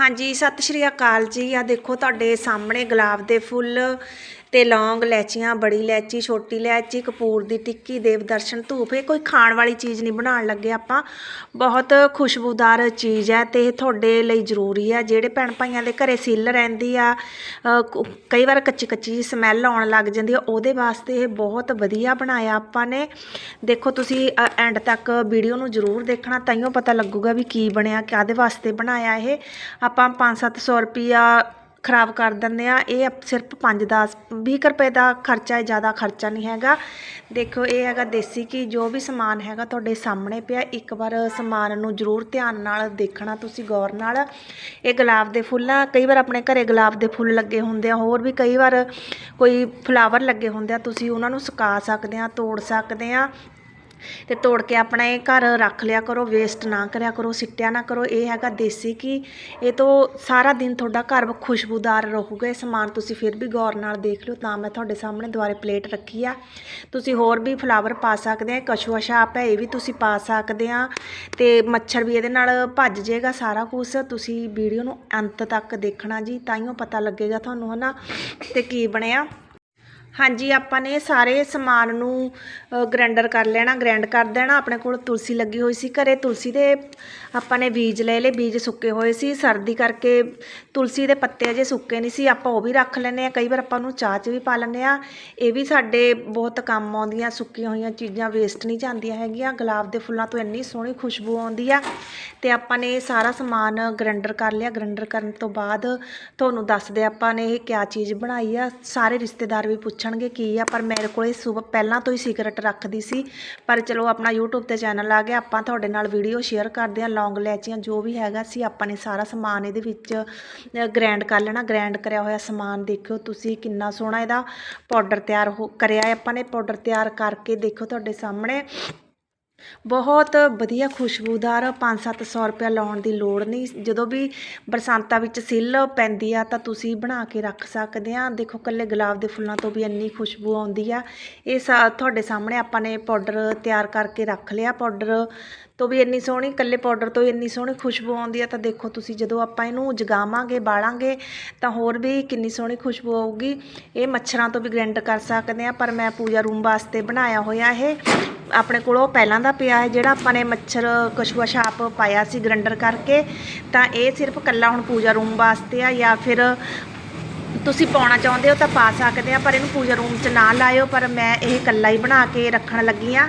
ਹਾਂਜੀ ਸਤਿ ਸ਼੍ਰੀ ਅਕਾਲ ਜੀ। ਆ ਦੇਖੋ ਤੁਹਾਡੇ ਸਾਹਮਣੇ ਗੁਲਾਬ ਦੇ ਫੁੱਲ ਤੇ ਲੌਂਗ ਲੈਚੀਆਂ, ਬੜੀ ਇਲਾਇਚੀ ਛੋਟੀ ਇਲਾਇਚੀ ਕਪੂਰ ਦੀ ਟਿੱਕੀ, ਦੇਵ ਦਰਸ਼ਨ ਧੂਪ ਇਹ ਕੋਈ ਖਾਣ ਵਾਲੀ ਚੀਜ਼ ਨਹੀਂ ਬਣਾਉਣ ਲੱਗੇ ਆਪਾਂ। ਬਹੁਤ ਖੁਸ਼ਬੂਦਾਰ ਚੀਜ਼ ਹੈ ਤੇ ਇਹ ਤੁਹਾਡੇ ਲਈ ਜ਼ਰੂਰੀ ਹੈ। ਜਿਹੜੇ ਭੈਣ ਭਾਈਆਂ ਦੇ ਘਰੇ ਸਿੱਲ ਰਹਿੰਦੀ ਆ ਕਈ ਵਾਰ ਕੱਚੀ ਕੱਚੀ ਸਮੈਲ ਆਉਣ ਲੱਗ ਜਾਂਦੀ ਆ, ਉਹਦੇ ਵਾਸਤੇ ਇਹ ਬਹੁਤ ਵਧੀਆ ਬਣਾਇਆ ਆਪਾਂ ਨੇ। ਦੇਖੋ ਤੁਸੀਂ ਐਂਡ ਤੱਕ ਵੀਡੀਓ ਨੂੰ ਜ਼ਰੂਰ ਦੇਖਣਾ ਤਾਈਓ ਪਤਾ ਲੱਗੂਗਾ ਵੀ ਕੀ ਬਣਿਆ ਕਾਦੇ ਵਾਸਤੇ ਬਣਾਇਆ ਇਹ। ਆਪਾਂ 5-700 ਰੁਪਿਆ ਖਰਾਬ ਕਰ ਦਿੰਦੇ ਆ। ਇਹ ਅਪ- ਸਿਰਫ 5-10 20 ਰੁਪਏ ਦਾ ਖਰਚਾ ਹੈ, ਜ਼ਿਆਦਾ ਖਰਚਾ ਨਹੀਂ ਹੈਗਾ। ਦੇਖੋ, ਇਹ ਹੈਗਾ ਦੇਸੀ ਘੀ, ਜੋ ਵੀ ਸਮਾਨ ਹੈਗਾ ਤੁਹਾਡੇ ਸਾਹਮਣੇ ਪਿਆ। ਇੱਕ ਵਾਰ ਸਮਾਨ ਨੂੰ ਜ਼ਰੂਰ ਧਿਆਨ ਨਾਲ ਦੇਖਣਾ ਤੁਸੀਂ, ਗੌਰ ਨਾਲ। ਇਹ ਗੁਲਾਬ ਦੇ ਫੁੱਲ ਆ। ਕਈ ਵਾਰ ਆਪਣੇ ਘਰੇ ਗੁਲਾਬ ਦੇ ਫੁੱਲ ਲੱਗੇ ਹੁੰਦੇ ਆ। ਹੋਰ ਵੀ ਕਈ ਵਾਰ ਕੋਈ ਫਲਾਵਰ ਲੱਗੇ ਹੁੰਦੇ ਆ। ਤੁਸੀਂ ਉਹਨਾਂ ਨੂੰ ਸੁਕਾ ਸਕਦੇ ਆ, ਤੋੜ ਸਕਦੇ ਆ। ਤੇ ਤੋੜ ਕੇ ਆਪਣਾ ਇਹ ਘਰ ਰੱਖ ਲਿਆ ਕਰੋ ਵੇਸਟ ਨਾ ਕਰਿਆ ਕਰੋ, ਸਿੱਟਿਆ ਨਾ ਕਰੋ। ਇਹ ਹੈਗਾ ਦੇਸੀ ਘੀ। ਇਹ ਤੋਂ ਸਾਰਾ ਦਿਨ ਤੁਹਾਡਾ ਘਰ ਖੁਸ਼ਬੂਦਾਰ ਰਹੂਗਾ। ਇਹ ਸਮਾਨ ਤੁਸੀਂ ਫਿਰ ਵੀ ਗੌਰ ਨਾਲ ਦੇਖ ਲਿਓ, ਤਾਂ ਮੈਂ ਤੁਹਾਡੇ ਸਾਹਮਣੇ ਦੁਆਰੇ ਪਲੇਟ ਰੱਖੀ ਆ। ਤੁਸੀਂ ਹੋਰ ਵੀ ਫਲਾਵਰ ਪਾ ਸਕਦੇ ਆ ਕਛੂਆ ਛਾਪ ਹੈ, ਇਹ ਵੀ ਤੁਸੀਂ ਪਾ ਸਕਦੇ ਆ। ਤੇ ਮੱਛਰ ਵੀ ਇਹਦੇ ਨਾਲ ਭੱਜ ਜਾਏਗਾ ਸਾਰਾ ਕੁਝ ਤੁਸੀਂ ਵੀਡੀਓ ਨੂੰ ਅੰਤ ਤੱਕ ਦੇਖਣਾ ਜੀ ਤਾਈਓ ਪਤਾ ਲੱਗੇਗਾ ਤੁਹਾਨੂੰ, ਹਨਾ? ਤੇ ਕੀ ਬਣਿਆ? ਹਾਂਜੀ, ਆਪਾਂ ਨੇ ਸਾਰੇ ਸਮਾਨ ਨੂੰ ਗ੍ਰੈਂਡਰ ਕਰ ਲੈਣਾ ਗ੍ਰੈਂਡ ਕਰ ਦੇਣਾ। ਆਪਣੇ ਕੋਲ ਤੁਲਸੀ ਲੱਗੀ ਹੋਈ ਸੀ ਘਰੇ। ਤੁਲਸੀ ਦੇ ਆਪਾਂ ਨੇ ਬੀਜ ਲੈ ਲਏ, ਬੀਜ ਸੁੱਕੇ ਹੋਏ ਸੀ, ਸਰਦੀ ਕਰਕੇ ਤੁਲਸੀ ਦੇ ਪੱਤੇ ਅਜੇ ਸੁੱਕੇ ਨਹੀਂ ਸੀ, ਆਪਾਂ ਉਹ ਵੀ ਰੱਖ ਲੈਂਦੇ ਆ ਕਈ ਵਾਰ ਆਪਾਂ ਨੂੰ ਚਾਹ 'ਚ ਵੀ ਪਾ ਲੈਂਦੇ ਆ ਇਹ ਵੀ ਸਾਡੇ ਬਹੁਤ ਕੰਮ ਆਉਂਦੀਆਂ, ਸੁੱਕੀਆਂ ਹੋਈਆਂ ਚੀਜ਼ਾਂ ਵੇਸਟ ਨਹੀਂ ਜਾਂਦੀਆਂ ਹੈਗੀਆਂ, ਗੁਲਾਬ ਦੇ ਫੁੱਲਾਂ ਤੋਂ ਇੰਨੀ ਸੋਹਣੀ ਖੁਸ਼ਬੂ ਆਉਂਦੀ ਆ। ਤੇ ਆਪਾਂ ਨੇ ਇਹ ਸਾਰਾ ਸਮਾਨ ਗ੍ਰਾਈਂਡਰ ਕਰ ਲਿਆ ਗ੍ਰਾਈਂਡਰ ਕਰਨ ਤੋਂ ਬਾਅਦ ਤੁਹਾਨੂੰ ਦੱਸਦੇ ਆਪਾਂ ਨੇ ਇਹ ਕਿਆ ਚੀਜ਼ ਬਣਾਈ ਆ। ਸਾਰੇ ਰਿਸ਼ਤੇਦਾਰ ਵੀ ਪੁੱਛਣਗੇ ਕੀ ਆ, ਪਰ ਮੇਰੇ ਕੋਲ ਇਹ ਸੁਬ ਪਹਿਲਾਂ ਤੋਂ ਹੀ ਸੀਕਰਟ ਰੱਖਦੀ ਸੀ। ਪਰ ਚਲੋ ਆਪਣਾ YouTube ਤੇ ਚੈਨਲ ਆ ਗਿਆ, ਆਪਾਂ ਤੁਹਾਡੇ ਨਾਲ ਵੀਡੀਓ ਸ਼ੇਅਰ ਕਰਦੇ ਆ ਲੌਂਗ ਲੈਚੀਆਂ ਜੋ ਵੀ ਹੈਗਾ ਸੀ, ਆਪਾਂ ਨੇ ਸਾਰਾ ਸਮਾਨ ਇਹਦੇ ਵਿੱਚ ਗ੍ਰੈਂਡ ਕਰ ਲੈਣਾ ਗ੍ਰੈਂਡ ਕਰਿਆ ਹੋਇਆ ਸਮਾਨ ਦੇਖਿਓ ਤੁਸੀਂ ਕਿੰਨਾ ਸੋਹਣਾ ਇਹਦਾ ਪਾਊਡਰ ਤਿਆਰ ਹੋ, ਕਰਿਆ ਹੈ ਆਪਾਂ ਨੇ ਪਾਊਡਰ ਤਿਆਰ ਕਰਕੇ ਦੇਖੋ ਤੁਹਾਡੇ ਸਾਹਮਣੇ। ਬਹੁਤ ਵਧੀਆ ਖੁਸ਼ਬੂਦਾਰ 5-700 ਰੁਪਇਆ ਲਾਉਣ ਦੀ ਲੋੜ ਨਹੀਂ। ਜਦੋਂ ਵੀ ਬਰਸਾਂਤਾਂ ਵਿੱਚ ਸਿੱਲ ਪੈਂਦੀ ਆ, ਤਾਂ ਤੁਸੀਂ ਬਣਾ ਕੇ ਰੱਖ ਸਕਦੇ ਆ। ਦੇਖੋ ਇਕੱਲੇ ਗੁਲਾਬ ਦੇ ਫੁੱਲਾਂ ਤੋਂ ਵੀ ਇੰਨੀ ਖੁਸ਼ਬੂ ਆਉਂਦੀ ਆ। ਇਹ ਸਾ, ਤੁਹਾਡੇ ਸਾਹਮਣੇ ਆਪਾਂ ਨੇ ਪਾਊਡਰ ਤਿਆਰ ਕਰਕੇ ਰੱਖ ਲਿਆ। ਪਾਊਡਰ ਤੋਂ ਵੀ ਇੰਨੀ ਸੋਹਣੀ ਇਕੱਲੇ ਪਾਊਡਰ ਤੋਂ ਇੰਨੀ ਸੋਹਣੀ ਖੁਸ਼ਬੂ ਆਉਂਦੀ ਆ। ਤਾਂ ਦੇਖੋ, ਤੁਸੀਂ ਜਦੋਂ ਆਪਾਂ ਇਹਨੂੰ ਜਗਾਵਾਂਗੇ, ਬਾਲਾਂਗੇ, ਤਾਂ ਹੋਰ ਵੀ ਕਿੰਨੀ ਸੋਹਣੀ ਖੁਸ਼ਬੂ ਆਊਗੀ। ਇਹ ਮੱਛਰਾਂ ਤੋਂ ਵੀ ਗ੍ਰਾਈਂਡ ਕਰ ਸਕਦੇ ਆ, ਪਰ ਮੈਂ ਪੂਜਾ ਰੂਮ ਵਾਸਤੇ ਬਣਾਇਆ ਹੋਇਆ ਇਹ। ਆਪਣੇ ਕੋਲ ਉਹ ਪਹਿਲਾਂ ਦਾ ਪਿਆ ਹੈ, ਜਿਹੜਾ ਆਪਾਂ ਨੇ ਮੱਛਰ ਕਛੂਆ ਛਾਪ ਪਾਇਆ ਸੀ ਗ੍ਰਾਈਂਡਰ ਕਰਕੇ, ਤਾਂ ਇਹ ਸਿਰਫ ਕੱਲਾ ਹੁਣ ਪੂਜਾ ਰੂਮ ਵਾਸਤੇ ਆ, ਜਾਂ ਫਿਰ ਤੁਸੀਂ ਪਾਉਣਾ ਚਾਹੁੰਦੇ ਹੋ ਤਾਂ ਪਾ ਸਕਦੇ ਆ, ਪਰ ਇਹਨੂੰ ਪੂਜਾ ਰੂਮ 'ਚ ਨਾ ਲਾਇਓ, ਪਰ ਮੈਂ ਇਹ ਇਕੱਲਾ ਹੀ ਬਣਾ ਕੇ ਰੱਖਣ ਲੱਗੀ ਆ।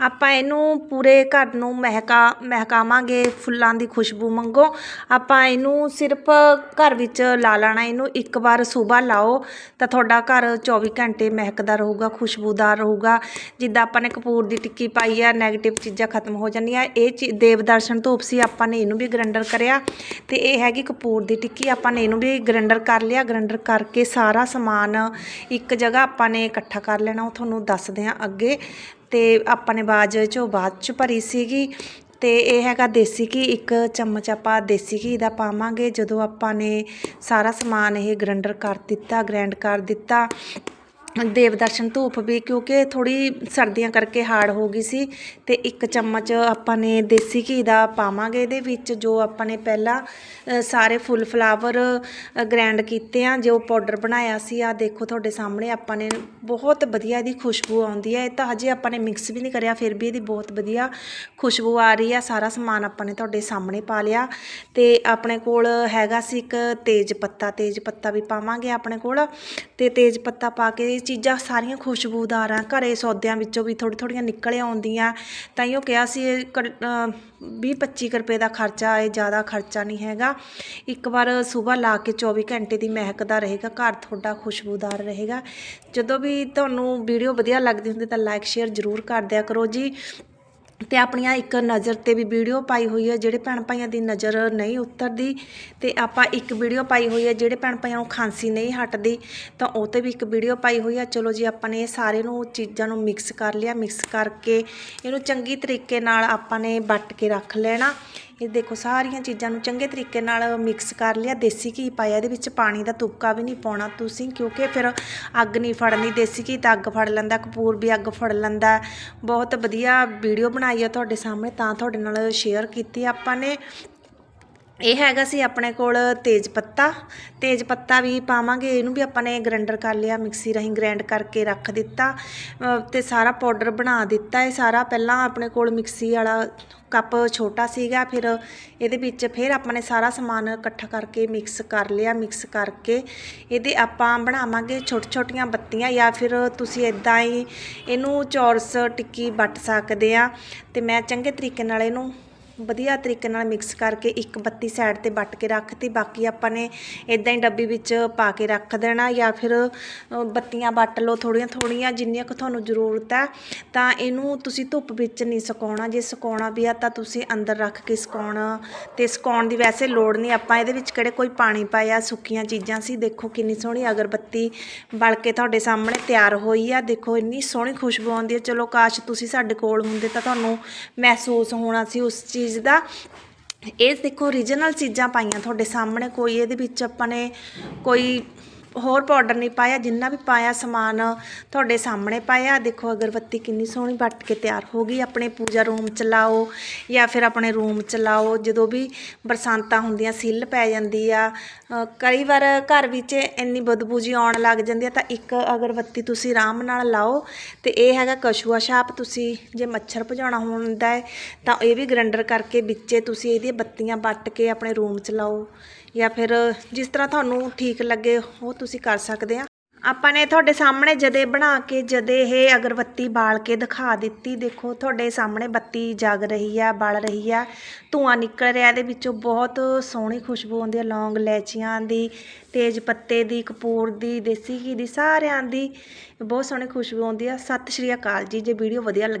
ਆਪਾਂ ਇਹਨੂੰ ਪੂਰੇ ਘਰ ਨੂੰ ਮਹਿਕਾ, ਮਹਿਕਾਵਾਂਗੇ, ਫੁੱਲਾਂ ਦੀ ਖੁਸ਼ਬੂ ਮੰਗੋ ਆਪਾਂ ਇਹਨੂੰ ਸਿਰਫ ਘਰ ਵਿੱਚ ਲਾ ਲੈਣਾ, ਇਹਨੂੰ ਇੱਕ ਵਾਰ ਸੁਬਾਹ ਲਾਓ, ਤਾਂ ਤੁਹਾਡਾ ਘਰ 24 ਘੰਟੇ ਮਹਿਕਦਾ ਰਹੂਗਾ, ਖੁਸ਼ਬੂਦਾਰ ਰਹੂਗਾ। ਜਿੱਦਾਂ ਆਪਾਂ ਨੇ ਕਪੂਰ ਦੀ ਟਿੱਕੀ ਪਾਈ ਆ ਨੈਗੇਟਿਵ ਚੀਜ਼ਾਂ ਖਤਮ ਹੋ ਜਾਂਦੀਆਂ। ਇਹ ਚੀ- ਦੇਵ ਦਰਸ਼ਨ ਧੂਪ ਸੀ, ਆਪਾਂ ਨੇ ਇਹਨੂੰ ਵੀ ਗ੍ਰਾਈਂਡਰ ਕਰਿਆ। ਤੇ ਇਹ ਹੈਗੀ ਕਪੂਰ ਦੀ ਟਿੱਕੀ, ਆਪਾਂ ਨੇ ਇਹਨੂੰ ਵੀ ਗ੍ਰਾਈਂਡਰ ਕਰ ਲਿਆ। ਗ੍ਰਾਈਂਡਰ ਕਰਕੇ ਸਾਰਾ ਸਮਾਨ ਇੱਕ ਜਗ੍ਹਾ ਆਪਾਂ ਨੇ ਇਕੱਠਾ ਕਰ ਲੈਣਾ, ਉਹ ਤੁਹਾਨੂੰ ਦੱਸਦੇ ਆ ਅੱਗੇ। ਤੇ ਆਪਾਂ ਨੇ ਬਾਜ ਚੋਂ ਬਾਅਦ ਚ ਭਰੀ ਸੀਗੀ। ਤੇ ਇਹ ਹੈਗਾ ਦੇਸੀ ਘੀ, ਇੱਕ ਚਮਚ ਆਪਾਂ ਦੇਸੀ ਘੀ ਦਾ ਪਾਵਾਂਗੇ। ਜਦੋਂ ਆਪਾਂ ਨੇ ਸਾਰਾ ਸਮਾਨ ਇਹ ਗ੍ਰਾਈਂਡਰ ਕਰ ਦਿੱਤਾ ਗ੍ਰੈਂਡ ਕਰ ਦਿੱਤਾ ਦੇਵ ਦਰਸ਼ਨ ਧੂਪ ਵੀ, ਕਿਉਂਕਿ ਥੋੜੀ ਸਰਦੀਆਂ ਕਰਕੇ ਹਾਰਡ ਹੋ ਗਈ ਸੀ ਤੇ ਇੱਕ ਚਮਚ ਆਪਾਂ ਨੇ ਦੇਸੀ ਘੀ ਦਾ ਪਾਵਾਂਗੇ ਇਹਦੇ ਵਿੱਚ, ਜੋ ਆਪਾਂ ਨੇ ਪਹਿਲਾਂ ਸਾਰੇ ਫੁੱਲ ਫਲਾਵਰ ਗ੍ਰੈਂਡ ਕੀਤੇ ਆ, ਜੋ ਪਾਊਡਰ ਬਣਾਇਆ ਸੀ। ਆ ਦੇਖੋ ਤੁਹਾਡੇ ਸਾਹਮਣੇ ਆਪਾਂ ਨੇ ਬਹੁਤ ਵਧੀਆ ਇਹਦੀ ਖੁਸ਼ਬੂ ਆਉਂਦੀ ਹੈ ਇਹ ਤਾਂ ਹਜੇ ਆਪਾਂ ਨੇ ਮਿਕਸ ਵੀ ਨਹੀਂ ਕਰਿਆ, ਫਿਰ ਵੀ ਇਹਦੀ ਬਹੁਤ ਵਧੀਆ ਖੁਸ਼ਬੂ ਆ ਰਹੀ ਆ। ਸਾਰਾ ਸਮਾਨ ਆਪਾਂ ਨੇ ਤੁਹਾਡੇ ਸਾਹਮਣੇ ਪਾ ਲਿਆ। ਤੇ ਆਪਣੇ ਕੋਲ ਹੈਗਾ ਸੀ ਇੱਕ ਤੇਜ ਪੱਤਾ ਤੇਜ ਪੱਤਾ ਵੀ ਪਾਵਾਂਗੇ ਆਪਣੇ ਕੋਲ। ਤੇ ਤੇਜ ਪੱਤਾ ਪਾ ਕੇ ਇਹ ਚੀਜ਼ਾਂ ਸਾਰੀਆਂ ਖੁਸ਼ਬੂਦਾਰ ਆ ਘਰੇ ਸੌਦਿਆਂ ਵਿੱਚੋਂ ਵੀ ਥੋੜ੍ਹੀ ਥੋੜ੍ਹੀਆਂ ਨਿਕਲ ਆਉਂਦੀਆਂ। ਤਾਂ ਹੀ ਉਹ ਕਿਹਾ ਸੀ ਇਹ 20 25 ਰੁਪਏ ਦਾ ਖਰਚਾ, ਇਹ ਜ਼ਿਆਦਾ ਖਰਚਾ ਨਹੀਂ ਹੈਗਾ। ਇੱਕ ਵਾਰ ਸਵੇਰ ਲਾ ਕੇ 24 ਘੰਟੇ ਦੀ ਮਹਿਕਦਾ ਰਹੇਗਾ, ਘਰ ਤੁਹਾਡਾ ਖੁਸ਼ਬੂਦਾਰ ਰਹੇਗਾ। ਜਦੋਂ ਵੀ ਤੁਹਾਨੂੰ ਵੀਡੀਓ ਵਧੀਆ ਲੱਗਦੀ ਹੁੰਦੀ ਤਾਂ ਲਾਈਕ ਸ਼ੇਅਰ ਜ਼ਰੂਰ ਕਰ ਦਿਆ ਕਰੋ ਜੀ। ਅਤੇ ਆਪਣੀਆਂ ਇੱਕ ਨਜ਼ਰ ਤੇ ਵੀ ਵੀਡੀਓ ਪਾਈ ਹੋਈ ਹੈ, ਜਿਹੜੇ ਭੈਣ ਭਾਈਆਂ ਦੀ ਨਜ਼ਰ ਨਹੀਂ ਉਤਰਦੀ ਅਤੇ ਆਪਾਂ ਇੱਕ ਵੀਡੀਓ ਪਾਈ ਹੋਈ ਹੈ, ਜਿਹੜੇ ਭੈਣ ਭਾਈਆਂ ਨੂੰ ਖਾਂਸੀ ਨਹੀਂ ਹਟਦੀ, ਤਾਂ ਉਹ ਤੇ ਵੀ ਇੱਕ ਵੀਡੀਓ ਪਾਈ ਹੋਈ ਹੈ। ਚਲੋ ਜੀ, ਆਪਾਂ ਨੇ ਸਾਰੇ ਨੂੰ ਚੀਜ਼ਾਂ ਨੂੰ ਮਿਕਸ ਕਰ ਲਿਆ ਮਿਕਸ ਕਰਕੇ ਇਹਨੂੰ ਚੰਗੀ ਤਰੀਕੇ ਨਾਲ ਆਪਾਂ ਨੇ ਵੱਟ ਕੇ ਰੱਖ ਲੈਣਾ। ਇਹ ਦੇਖੋ, ਸਾਰੀਆਂ ਚੀਜ਼ਾਂ ਨੂੰ ਚੰਗੇ ਤਰੀਕੇ ਨਾਲ ਮਿਕਸ ਕਰ ਲਿਆ। ਦੇਸੀ ਘੀ ਪਾਇਆ, ਇਹਦੇ ਵਿੱਚ ਪਾਣੀ ਦਾ ਤੁਪਕਾ ਵੀ ਨਹੀਂ ਪਾਉਣਾ ਤੁਸੀਂ, ਕਿਉਂਕਿ ਫਿਰ ਅੱਗ ਨਹੀਂ ਫੜਨੀ। ਦੇਸੀ ਘੀ ਤਾਂ ਅੱਗ ਫੜ ਲੈਂਦਾ, ਕਪੂਰ ਵੀ ਅੱਗ ਫੜ ਲੈਂਦਾ। ਬਹੁਤ ਵਧੀਆ ਵੀਡੀਓ ਬਣਾਈ ਆ ਤੁਹਾਡੇ ਸਾਹਮਣੇ, ਤਾਂ ਤੁਹਾਡੇ ਨਾਲ ਸ਼ੇਅਰ ਕੀਤੀ ਆਪਾਂ ਨੇ। ਇਹ ਹੈਗਾ ਸੀ ਆਪਣੇ ਕੋਲ ਤੇਜ ਪੱਤਾ। ਤੇਜ ਪੱਤਾ ਵੀ ਪਾਵਾਂਗੇ ਇਹਨੂੰ ਵੀ ਆਪਾਂ ਨੇ ਗ੍ਰਾਈਂਡਰ ਕਰ ਲਿਆ ਮਿਕਸੀ ਰਾਹੀਂ ਗ੍ਰਾਈਂਡ ਕਰਕੇ ਰੱਖ ਦਿੱਤਾ। ਅ, ਤੇ ਸਾਰਾ ਪਾਊਡਰ ਬਣਾ ਦਿੱਤਾ। ਇਹ ਸਾਰਾ ਪਹਿਲਾਂ ਆਪਣੇ ਕੋਲ ਮਿਕਸੀ ਵਾਲਾ ਕੱਪ ਛੋਟਾ ਸੀਗਾ ਫਿਰ ਇਹਦੇ ਵਿੱਚ ਫਿਰ ਆਪਾਂ ਨੇ ਸਾਰਾ ਸਮਾਨ ਇਕੱਠਾ ਕਰਕੇ ਮਿਕਸ ਕਰ ਲਿਆ ਮਿਕਸ ਕਰਕੇ। ਇਹਦੇ ਆਪਾਂ ਬਣਾਵਾਂਗੇ ਛੋਟੀ ਛੋਟੀਆਂ ਬੱਤੀਆਂ ਜਾਂ ਫਿਰ ਤੁਸੀਂ ਇਦਾਂ ਹੀ ਇਹਨੂੰ ਚੌਰਸ ਟਿੱਕੀ ਵੱਟ ਸਕਦੇ ਆ। ਤੇ ਮੈਂ ਚੰਗੇ ਤਰੀਕੇ ਨਾਲ ਇਹਨੂੰ ਵਧੀਆ ਤਰੀਕੇ ਨਾਲ ਮਿਕਸ ਕਰਕੇ ਇੱਕ ਬੱਤੀ ਸਾਈਡ ਤੇ ਵੱਟ ਕੇ ਰੱਖਤੀ ਬਾਕੀ ਆਪਾਂ ਨੇ ਇਦਾਂ ਹੀ ਡੱਬੀ ਵਿੱਚ ਪਾ ਕੇ ਰੱਖ ਦੇਣਾ ਜਾਂ ਫਿਰ ਬੱਤੀਆਂ ਵੱਟ ਲਓ ਥੋੜੀਆਂ ਥੋੜੀਆਂ ਜਿੰਨੀਆਂ ਕੁ ਤੁਹਾਨੂੰ ਜ਼ਰੂਰਤ ਹੈ। ਤਾਂ ਇਹਨੂੰ ਤੁਸੀਂ ਧੁੱਪ ਵਿੱਚ ਨਹੀਂ ਸੁਕਾਉਣਾ। ਜੇ ਸੁਕਾਉਣਾ ਵੀ ਆ ਤਾਂ ਤੁਸੀਂ ਅੰਦਰ ਰੱਖ ਕੇ ਸੁਕਾਉਣਾ। ਤੇ ਸੁਕਾਉਣ ਦੀ ਵੈਸੇ ਲੋੜ ਨਹੀਂ। ਆਪਾਂ ਇਹਦੇ ਵਿੱਚ ਕਿਹੜੇ ਕੋਈ ਪਾਣੀ ਪਾਇਆ, ਸੁੱਕੀਆਂ ਚੀਜ਼ਾਂ ਸੀ, ਦੇਖੋ ਕਿੰਨੀ ਸੋਹਣੀ ਅਗਰਬੱਤੀ ਬਲ ਕੇ ਤੁਹਾਡੇ ਸਾਹਮਣੇ ਤਿਆਰ ਹੋਈ ਆ। ਦੇਖੋ ਇੰਨੀ ਸੋਹਣੀ ਖੁਸ਼ਬੂ ਆਉਂਦੀ ਹੈ ਚਲੋ ਕਾਸ਼ ਤੁਸੀਂ ਸਾਡੇ ਕੋਲ ਹੁੰਦੇ ਤਾਂ ਤੁਹਾਨੂੰ ਮਹਿਸੂਸ ਹੋਣਾ ਸੀ ਉਸ ਚੀਜ਼ ਚੀਜ਼ ਦਾ। ਇਹ ਦੇਖੋ ਰੀਜਨਲ ਚੀਜ਼ਾਂ ਪਾਈਆਂ ਤੁਹਾਡੇ ਸਾਹਮਣੇ, ਕੋਈ ਇਹਦੇ ਵਿੱਚ ਆਪਾਂ ਨੇ ਕੋਈ ਹੋਰ ਪਾਊਡਰ ਨਹੀਂ ਪਾਇਆ, ਜਿੰਨਾ ਵੀ ਪਾਇਆ ਸਮਾਨ ਤੁਹਾਡੇ ਸਾਹਮਣੇ ਪਾਇਆ। ਦੇਖੋ, ਅਗਰਬੱਤੀ ਕਿੰਨੀ ਸੋਹਣੀ ਵੱਟ ਕੇ ਤਿਆਰ ਹੋ ਗਈ। ਆਪਣੇ ਪੂਜਾ ਰੂਮ ਚ ਲਾਓ ਜਾਂ ਫਿਰ ਆਪਣੇ ਰੂਮ ਚ ਲਾਓ ਜਦੋਂ ਵੀ ਬਰਸਾਤਾਂ ਹੁੰਦੀਆਂ, ਸਿੱਲ ਪੈ ਜਾਂਦੀ ਆ। ਕਈ ਵਾਰ ਘਰ ਵਿੱਚ ਇੰਨੀ ਬਦਬੂ ਜੀ ਆਉਣ ਲੱਗ ਜਾਂਦੀ ਆ, ਤਾਂ ਇੱਕ ਅਗਰਬੱਤੀ ਤੁਸੀਂ ਆਰਾਮ ਨਾਲ ਲਾਓ। ਤੇ ਇਹ ਹੈਗਾ ਕਸ਼ੂਆ ਛਾਪ। ਤੁਸੀਂ ਜੇ ਮੱਛਰ ਭਜਾਉਣਾ ਹੁੰਦਾ ਹੈ, ਤਾਂ ਇਹ ਵੀ ਗ੍ਰੈਂਡਰ ਕਰਕੇ ਵਿੱਚੇ ਤੁਸੀਂ ਇਹਦੀਆਂ ਬੱਤੀਆਂ ਵੱਟ ਕੇ ਆਪਣੇ ਰੂਮ ਚ ਲਾਓ ਜਾਂ ਫਿਰ ਜਿਸ ਤਰ੍ਹਾਂ ਤੁਹਾਨੂੰ ਠੀਕ ਲੱਗੇ, ਉਹ ਤੁਸੀਂ ਤੁਸੀਂ ਕਰ ਸਕਦੇ ਆ। ਆਪਾਂ ਨੇ ਤੁਹਾਡੇ ਸਾਹਮਣੇ ਜਦੇ ਬਣਾ ਕੇ, ਜਦੇ ਇਹ ਅਗਰਬੱਤੀ ਬਾਲ ਕੇ ਦਿਖਾ ਦਿੱਤੀ, ਦੇਖੋ ਤੁਹਾਡੇ ਸਾਹਮਣੇ ਬੱਤੀ ਜਗ ਰਹੀ ਆ, ਬਲ ਰਹੀ ਆ। ਧੂਆਂ ਨਿਕਲ ਰਿਹਾ, ਇਹਦੇ ਵਿੱਚੋਂ ਬਹੁਤ ਸੋਹਣੀ ਖੁਸ਼ਬੂ ਆਉਂਦੀ ਆ, ਲੌਂਗ ਲੈਚੀਆਂ ਦੀ, ਤੇਜ ਪੱਤੇ ਦੀ, ਕਪੂਰ ਦੀ, ਦੇਸੀ ਘੀ ਦੀ, ਸਾਰਿਆਂ ਦੀ। ਬਹੁਤ ਸੋਹਣੀ ਖੁਸ਼ਬੂ ਆਉਂਦੀ ਆ। ਸਤਿ ਸ਼੍ਰੀ ਅਕਾਲ ਜੀ, ਜੇ ਵੀਡੀਓ ਵਧੀਆ ਲੱਗੀ